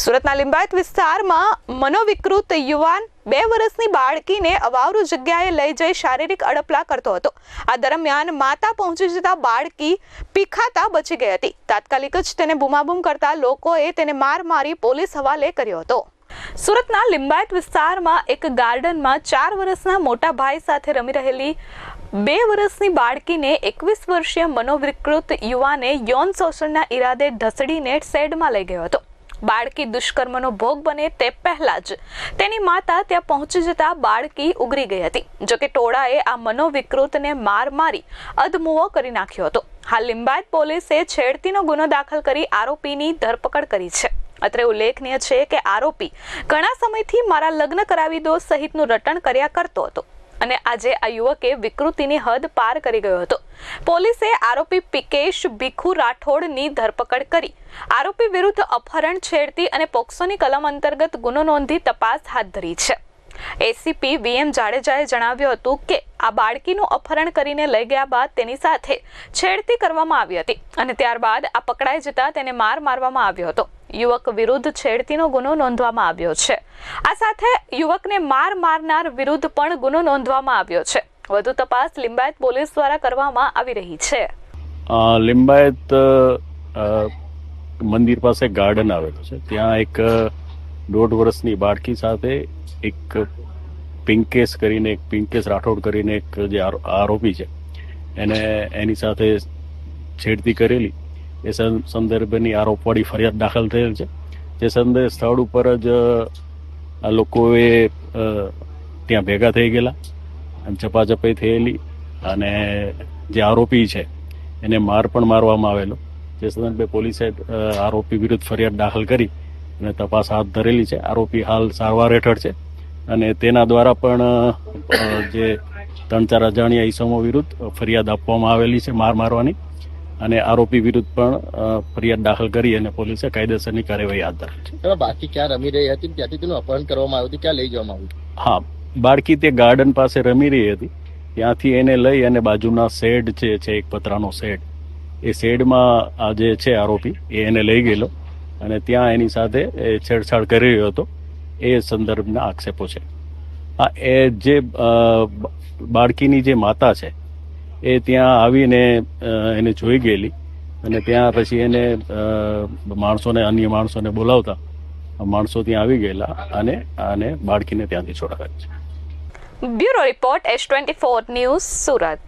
સુરતના લિંબાયત વિસ્તારમાં મનોવિકૃત યુવાન બે વર્ષની બાળકીને અવાવરુ જગ્યાએ લઈ જઈ શારીરિક અડપલા કરતો હતો. આ દરમિયાન માતા પહોંચી જતા બાળકી પીખાતા બચી ગઈ હતી. તાત્કાલિક જ તેને બૂમાબૂમ કરતા લોકોએ તેને માર મારી પોલીસ હવાલે કર્યો હતો. સુરતના લિંબાયત વિસ્તારમાં એક ગાર્ડનમાં ચાર વર્ષના મોટા ભાઈ સાથે રમી રહેલી બે વર્ષની બાળકીને એકવીસ વર્ષીય મનોવિકૃત યુવાને યૌન શોષણના ઈરાદે ઢસડીને શેડમાં લઈ ગયો હતો. બાળકી દુષ્કર્મનો ભોગ બને તે પહેલા જ. તેની માતા ત્યાં પહોંચી જતા બાળકી ઉગરી ગઈ હતી. જોકે ટોળાએ આ મનોવિકૃતને માર મારી અધમુવો કરી નાખ્યો હતો. હાલ લિંબાયત પોલીસે છેડતીનો ગુનો દાખલ કરી આરોપીની ધરપકડ કરી છે. અત્રે ઉલ્લેખનીય છે કે આરોપી ઘણા સમયથી મારા લગ્ન કરાવી દો સહિતનું રટણ કર્યા કરતો હતો. અને આજે આ યુવકે વિકૃતિની હદ પાર કરી ગયો હતો. પોલીસે આરોપી પિકેશ ભીખુ રાઠોડની ધરપકડ કરી. આરોપી વિરુદ્ધ અપહરણ છેડતી અને પોક્સોની કલમ અંતર્ગત ગુનો નોંધી તપાસ હાથ ધરી છે. એસીપી વીએમ જાડેજાએ જણાવ્યું હતું કે, આ બાળકીનું અપહરણ કરીને લઈ ગયા બાદ તેની સાથે છેડતી કરવામાં આવી હતી અને ત્યારબાદ આ પકડાઈ જતા તેને માર મારવામાં આવ્યો હતો. યુવક વિરુદ્ધ છેડતીનો ગુનો નોંધવામાં આવ્યો છે. આ સાથે યુવકને માર મારનાર વિરુદ્ધ પણ ગુનો નોંધવામાં આવ્યો છે. વધુ તપાસ લિંબાયત પોલીસ દ્વારા કરવામાં આવી રહી છે. લિંબાયત મંદિર પાસે ગાર્ડન આવેલું છે. ત્યાં એક દોઢ વર્ષની બાળકી સાથે એક પિંકેશ કરીને, એક પિંકેશ રાઠોડ કરીને એક જે આરો- આરોપી છે. એને એની સાથે છેડતી કરેલી. એ સંદર્ભની આરોપવાળી ફરિયાદ દાખલ થયેલ છે. જે સંદર્ભે સ્થળ ઉપર જ આ લોકોએ ત્યાં ભેગા થઈ ગયેલા અને ચપાચપાઈ થયેલી અને જે આરોપી છે એને માર પણ મારવામાં આવેલો. જે સંદર્ભે પોલીસે આરોપી વિરુદ્ધ ફરિયાદ દાખલ કરી અને તપાસ હાથ ધરેલી છે. આરોપી હાલ સારવાર હેઠળ છે અને તેના દ્વારા પણ જે ત્રણ ચાર અજાણ્યા ઈસમો વિરુદ્ધ ફરિયાદ આપવામાં આવેલી છે માર મારવાની. અને આરોપી વિરુદ્ધ પણ ફરિયાદ દાખલ કરી અને પોલીસે કાયદેસરની કાર્યવાહી હાથ ધરી છે. બાકી ક્યાં રમી રહી હતી ત્યાંથી તેનું અપહરણ કરવામાં આવ્યું હતું ક્યાં લઈ જવામાં આવ્યું હા બાળકી તે ગાર્ડન પાસે રમી રહી હતી. ત્યાંથી એને લઈ અને બાજુના શેડ જે છે એક પતરાનો શેડ એ શેડમાં આ જે છે આરોપી એ એને લઈ ગયેલો અને ત્યાં એની સાથે એ છેડછાડ કરી રહ્યો હતો. એ સંદર્ભના આક્ષેપો છે. હા એ જે બાળકીની જે માતા છે એ ત્યાં આવીને એને જોઈ ગયેલી અને ત્યાં પછી એને માણસોને, અન્ય માણસોને બોલાવતા માણસો ત્યાં આવી ગયેલા અને આને બાળકીને ત્યાંથી છોડાવી છે. Bureau report S twenty four news Surat.